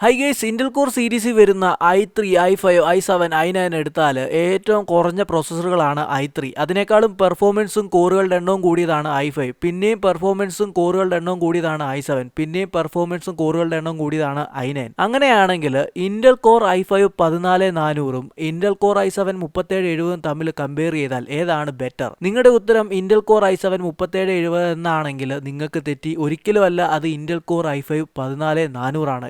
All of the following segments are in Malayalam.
ഹൈ ഗൈസ് ഇന്റൽ കോർ സീരീസിൽ വരുന്ന I three I five I seven I nine എടുത്താൽ ഏറ്റവും കുറഞ്ഞ പ്രോസസ്സറുകളാണ് ഐ ത്രീ അതിനേക്കാളും പെർഫോമൻസും കോറുകളുടെ എണ്ണവും കൂടിയതാണ് ഐ ഫൈവ് പിന്നെയും പെർഫോമൻസും കോറുകളുടെ എണ്ണവും കൂടിയതാണ് ഐ സെവൻ പിന്നെയും പെർഫോമൻസും കോറുകളുടെ എണ്ണവും കൂടിയതാണ് ഐ നയൻ അങ്ങനെയാണെങ്കിൽ ഇന്റൽ കോർ ഐ ഫൈവ് പതിനാല് നാനൂറും ഇന്റൽ കോർ ഐ സെവൻ മുപ്പത്തേഴ് എഴുപതും തമ്മിൽ കമ്പയർ ചെയ്താൽ ഏതാണ് ബെറ്റർ നിങ്ങളുടെ ഉത്തരം ഇന്റൽ കോർ ഐ സെവൻ മുപ്പത്തേഴ് എഴുപത് എന്നാണെങ്കിൽ നിങ്ങൾക്ക് തെറ്റി. ഒരിക്കലുമല്ല അത് ഇന്റൽ കോർ ഐ ഫൈവ് പതിനാല് നാനൂറാണ്.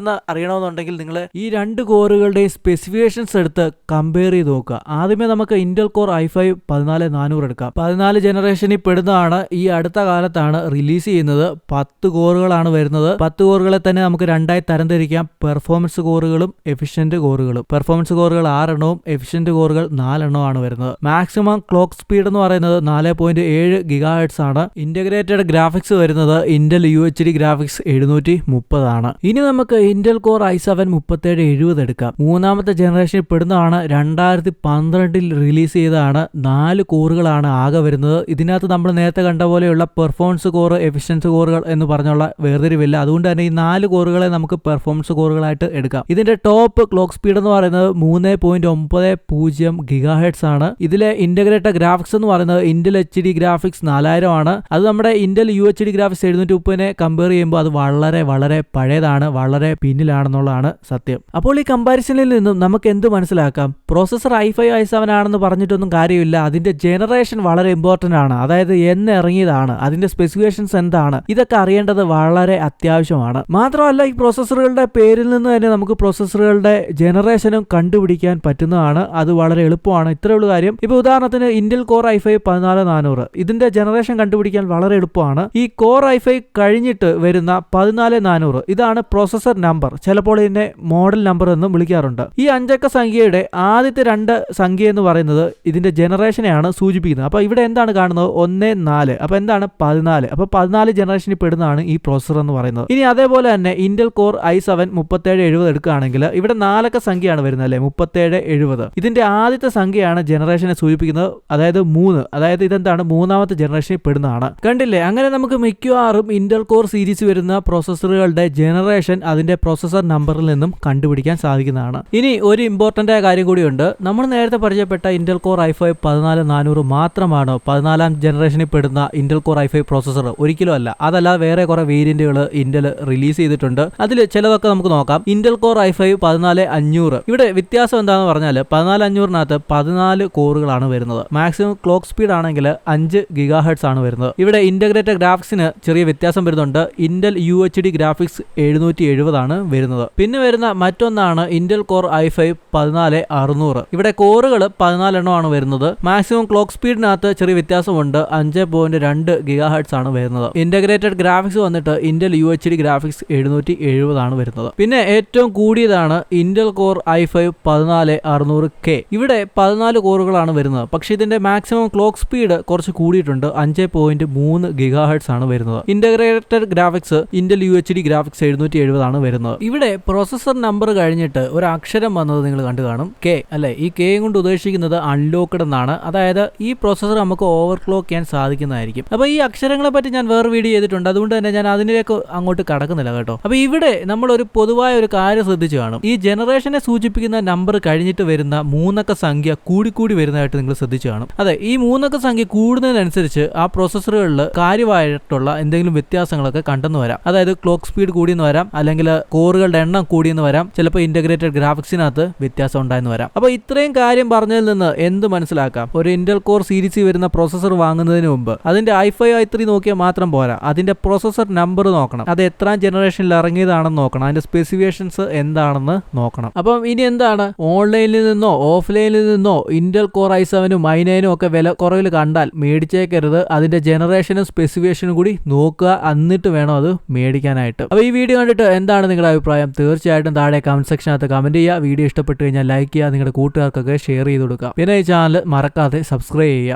എന്തുകൊണ്ടെന്ന് അറിയണമെന്നുണ്ടെങ്കിൽ നിങ്ങൾ ഈ രണ്ട് കോറുകളുടെ സ്പെസിഫിക്കേഷൻസ് എടുത്ത് കമ്പയർ ചെയ്ത് നോക്കുക. ആദ്യമേ നമുക്ക് ഇന്റൽ കോർ ഐ ഫൈവ് പതിനാല് നാനൂറ് എടുക്കാം. പതിനാല് ജനറേഷനിൽ പെടുന്നതാണ്. ഈ അടുത്ത കാലത്താണ് റിലീസ് ചെയ്യുന്നത്. പത്ത് കോറുകളാണ് വരുന്നത്. പത്ത് കോറുകളെ തന്നെ നമുക്ക് രണ്ടായി തരംതിരിക്കാം. പെർഫോമൻസ് കോറുകളും എഫിഷ്യന്റ് കോറുകളും. പെർഫോമൻസ് കോറുകൾ ആറെണ്ണവും എഫിഷ്യന്റ് കോറുകൾ നാലെണ്ണവുമാണ് വരുന്നത്. മാക്സിമം ക്ലോക്ക് സ്പീഡ് എന്ന് പറയുന്നത് നാല് പോയിന്റ് ഏഴ് ഗിഗാ ഹെഡ്സ് ആണ്. ഇന്റഗ്രേറ്റഡ് ഗ്രാഫിക്സ് വരുന്നത് Intel U H D graphics എഴുന്നൂറ്റി മുപ്പതാണ്. ഇനി നമുക്ക് ഇന്റൽ കോർ ഐ സെവൻ മുപ്പത്തേഴ് എഴുപത് എടുക്കാം. മൂന്നാമത്തെ ജനറേഷനിൽ പെടുന്നതാണ് രണ്ടായിരത്തി പന്ത്രണ്ടിൽ റിലീസ് ചെയ്തതാണ്. നാല് കോറുകളാണ് ആകെ വരുന്നത്. ഇതിനകത്ത് നമ്മൾ നേരത്തെ കണ്ട പോലെയുള്ള പെർഫോമൻസ് കോർ എഫിഷ്യൻസ് കോറുകൾ എന്ന് പറഞ്ഞുള്ള വേർതിരിവില്ല. അതുകൊണ്ട് തന്നെ ഈ നാല് കോറുകളെ നമുക്ക് പെർഫോമൻസ് കോറുകളായിട്ട് എടുക്കാം. ഇതിന്റെ ടോപ്പ് ക്ലോക്ക് സ്പീഡ് എന്ന് പറയുന്നത് മൂന്ന് പോയിന്റ് ഒമ്പത് പൂജ്യം ഗിഗാ ഹെഡ്സ് ആണ്. ഇതിലെ ഇന്റഗ്രേറ്റഡ് ഗ്രാഫിക്സ് എന്ന് പറയുന്നത് ഇന്റൽ എച്ച് ഡി ഗ്രാഫിക്സ് നാലായിരം ആണ്. അത് നമ്മുടെ Intel U H D graphics എഴുന്നൂറ്റി മുപ്പതിനെ കമ്പയർ ചെയ്യുമ്പോൾ അത് വളരെ വളരെ പഴയതാണ്. വളരെ പിന്നിലാണെന്നുള്ളതാണ് സത്യം. അപ്പോൾ ഈ കമ്പാരിസണിൽ നിന്നും നമുക്ക് എന്ത് മനസ്സിലാക്കാം? Processor I five I seven ആണെന്ന് പറഞ്ഞിട്ടൊന്നും കാര്യമില്ല. അതിന്റെ ജനറേഷൻ വളരെ ഇമ്പോർട്ടന്റ് ആണ്. അതായത് എന്ന് ഇറങ്ങിയതാണ്. അതിന്റെ സ്പെസിഫിക്കേഷൻസ് എന്താണ്? ഇതൊക്കെ അറിയേണ്ടത് വളരെ അത്യാവശ്യമാണ്. മാത്രമല്ല ഈ പ്രോസസ്സറുകളുടെ പേരിൽ നിന്ന് തന്നെ നമുക്ക് പ്രോസസ്സറുകളുടെ ജനറേഷനും കണ്ടുപിടിക്കാൻ പറ്റുന്നതാണ്. അത് വളരെ എളുപ്പമാണ്. ഇത്രേ ഉള്ളൂ കാര്യം. ഇപ്പൊ ഉദാഹരണത്തിന് ഇന്ത്യൻ കോർ ഐ ഫൈവ് പതിനാല് നാനൂറ്. ഇതിന്റെ ജനറേഷൻ കണ്ടുപിടിക്കാൻ വളരെ എളുപ്പമാണ്. ഈ കോർ ഐ ഫൈവ് കഴിഞ്ഞിട്ട് വരുന്ന പതിനാല് നാനൂറ്. ഇതാണ് പ്രോസസർ നമ്പർ ചിലപ്പോൾ ഇതിനെ മോഡൽ നമ്പർ എന്നും വിളിക്കാറുണ്ട്. ഈ അഞ്ചക്ക സംഖ്യയുടെ ആദ്യത്തെ രണ്ട് സംഖ്യ എന്ന് പറയുന്നത് ഇതിന്റെ ജനറേഷനെയാണ് സൂചിപ്പിക്കുന്നത്. അപ്പോൾ ഇവിടെ എന്താണ് കാണുന്നത്? ഒന്ന് നാല്. അപ്പൊ എന്താണ്? പതിനാല്. അപ്പോൾ പതിനാല് ജനറേഷനിൽ പെടുന്നതാണ് ഈ പ്രോസസർ എന്ന് പറയുന്നത്. ഇനി അതേപോലെ തന്നെ ഇന്റൽ കോർ ഐ സെവൻ മുപ്പത്തേഴ് എഴുപത് എടുക്കുകയാണെങ്കിൽ ഇവിടെ നാലക്ക സംഖ്യയാണ് വരുന്നത് അല്ലേ? മുപ്പത്തേഴ് എഴുപത്. ഇതിന്റെ ആദ്യത്തെ സംഖ്യയാണ് ജനറേഷനെ സൂചിപ്പിക്കുന്നത്. അതായത് മൂന്ന്. അതായത് ഇതെന്താണ്? മൂന്നാമത്തെ ജനറേഷനിൽ പെടുന്നതാണ്. കണ്ടില്ലേ? അങ്ങനെ നമുക്ക് മിക്കവാറും ഇന്റൽ കോർ സീരീസ് വരുന്ന പ്രോസസ്സറുകളുടെ ജനറേഷൻ അതിന്റെ പ്രോസസർ നമ്പറിൽ നിന്നും കണ്ടുപിടിക്കാൻ സാധിക്കുന്നതാണ്. ഇനി ഒരു ഇമ്പോർട്ടന്റ് ആയ കാര്യം കൂടിയുണ്ട്. നമ്മൾ നേരത്തെ പരിചയപ്പെട്ട ഇന്റൽ കോർ ഐ ഫൈവ് പതിനാല് നാനൂറ് മാത്രമാണോ പതിനാലാം ജനറേഷനിൽ പെടുന്ന Intel core I five processor ഒരിക്കലും അല്ല. അതല്ല വേറെ കുറെ വേരിയന്റുകൾ ഇന്റൽ റിലീസ് ചെയ്തിട്ടുണ്ട്. അതിൽ ചിലതൊക്കെ നമുക്ക് നോക്കാം. ഇന്റൽ കോർ ഐ ഫൈവ് പതിനാല് അഞ്ഞൂറ്. ഇവിടെ വ്യത്യാസം എന്താണെന്ന് പറഞ്ഞാൽ പതിനാല് അഞ്ഞൂറിനകത്ത് പതിനാല് കോറുകളാണ് വരുന്നത്. മാക്സിമം ക്ലോക്ക് സ്പീഡ് ആണെങ്കിൽ അഞ്ച് ഗിഗാ ഹെഡ്സ് ആണ് വരുന്നത്. ഇവിടെ ഇന്റഗ്രേറ്റഡ് ഗ്രാഫിക്സിന് ചെറിയ വ്യത്യാസം വരുന്നുണ്ട്. Intel U H D graphics എഴുന്നൂറ്റി എഴുപതാണ്. വരുന്നത്. പിന്നെ വരുന്ന മറ്റൊന്നാണ് ഇന്റൽ കോർ ഐ ഫൈവ് പതിനാല് അറുന്നൂറ് ഇവിടെ കോറുകൾ പതിനാലെണ്ണമാണ് വരുന്നത്. മാക്സിമം ക്ലോക്ക് സ്പീഡിനകത്ത് ചെറിയ വ്യത്യാസമുണ്ട്. അഞ്ച് പോയിന്റ് രണ്ട് ഗിഗാ ഹെഡ്സ് ആണ് വരുന്നത്. ഇന്റഗ്രേറ്റഡ് ഗ്രാഫിക്സ് വന്നിട്ട് Intel U H D graphics എഴുന്നൂറ്റി എഴുപതാണ് വരുന്നത്. പിന്നെ ഏറ്റവും കൂടിയതാണ് ഇന്റൽ കോർ ഐ ഫൈവ് പതിനാല് അറുന്നൂറ് കെ ഇവിടെ പതിനാല് കോറുകളാണ് വരുന്നത്. പക്ഷേ ഇതിന്റെ മാക്സിമം ക്ലോക്ക് സ്പീഡ് കുറച്ച് കൂടിയിട്ടുണ്ട്. അഞ്ച് പോയിന്റ് മൂന്ന് ഗിഗാ ഹെഡ്സ് ആണ് വരുന്നത്. Integrated graphics Intel U H D graphics എഴുന്നൂറ്റി എഴുപതാണ് വരുന്നത്. ഇവിടെ പ്രോസസർ നമ്പർ കഴിഞ്ഞിട്ട് ഒരു അക്ഷരം വന്നത് നിങ്ങൾ കണ്ടു കാണും. കെ അല്ലെ? ഈ കെ കൊണ്ട് ഉദ്ദേശിക്കുന്നത് അൺലോക്ക്ഡ് എന്നാണ്. അതായത് ഈ പ്രോസസർ നമുക്ക് ഓവർക്ലോക്ക് ചെയ്യാൻ സാധിക്കുന്നതായിരിക്കും. അപ്പൊ ഈ അക്ഷരങ്ങളെ പറ്റി ഞാൻ വേറെ വീഡിയോ ചെയ്തിട്ടുണ്ട്. അതുകൊണ്ട് തന്നെ ഞാൻ അതിലേക്ക് അങ്ങോട്ട് കടക്കുന്നില്ല കേട്ടോ. അപ്പൊ ഇവിടെ നമ്മൾ ഒരു പൊതുവായ ഒരു കാര്യം ശ്രദ്ധിച്ചു കാണും. ഈ ജനറേഷനെ സൂചിപ്പിക്കുന്ന നമ്പർ കഴിഞ്ഞിട്ട് വരുന്ന മൂന്നക്ക സംഖ്യ കൂടിക്കൂടി വരുന്നതായിട്ട് നിങ്ങൾ ശ്രദ്ധിച്ചു കാണും. അതെ ഈ മൂന്നക്ക സംഖ്യ കൂടുന്നതിനനുസരിച്ച് ആ പ്രോസസ്സറുകളിൽ കാര്യമായിട്ടുള്ള എന്തെങ്കിലും വ്യത്യാസങ്ങളൊക്കെ കണ്ടെന്ന് വരാം. അതായത് ക്ലോക്ക് സ്പീഡ് കൂടിയെന്ന് വരാം. അല്ലെങ്കിൽ കോറുകളുടെ എണ്ണം കൂടിയെന്ന് വരാം. ചിലപ്പോൾ ഇന്റഗ്രേറ്റഡ് ഗ്രാഫിക്സിനകത്ത് വ്യത്യാസം ഉണ്ടായെന്ന് വരാം. അപ്പോൾ ഇത്രയും കാര്യം പറഞ്ഞതിൽ നിന്ന് എന്ത് മനസ്സിലാക്കാം? ഒരു ഇന്റൽ കോർ സീരീസിൽ വരുന്ന പ്രോസസ്സർ വാങ്ങുന്നതിന് മുമ്പ് അതിന്റെ ഐ ഫൈവ് ഐ ത്രീ നോക്കിയാൽ മാത്രം പോരാ. അതിന്റെ പ്രോസസ്സർ നമ്പർ നോക്കണം. അത് എത്ര ജനറേഷനിൽ ഇറങ്ങിയതാണെന്ന് നോക്കണം. അതിന്റെ സ്പെസിഫിക്കേഷൻസ് എന്താണെന്ന് നോക്കണം. അപ്പം ഇനി എന്താണ്? ഓൺലൈനിൽ നിന്നോ ഓഫ്ലൈനിൽ നിന്നോ ഇന്റൽ കോർ ഐ സെവനും ഐ നയനും ഒക്കെ വില കുറവിൽ കണ്ടാൽ മേടിച്ചേക്കരുത്. അതിന്റെ ജനറേഷനും സ്പെസിഫിക്കേഷനും കൂടി നോക്കുക. എന്നിട്ട് വേണം അത് മേടിക്കാനായിട്ട്. അപ്പോൾ ഈ വീഡിയോ കണ്ടിട്ട് നിങ്ങളുടെ അഭിപ്രായം തീർച്ചയായിട്ടും താഴെ കമന്റ് സെക്ഷനകത്ത് കമന്റ് ചെയ്യുക. വീഡിയോ ഇഷ്ടപ്പെട്ട് കഴിഞ്ഞാൽ ലൈക്ക് ചെയ്യുക. നിങ്ങളുടെ കൂട്ടുകാർക്കൊക്കെ ഷെയർ ചെയ്ത് കൊടുക്കുക. പിന്നെ ഈ ചാനൽ മറക്കാതെ സബ്സ്ക്രൈബ് ചെയ്യുക.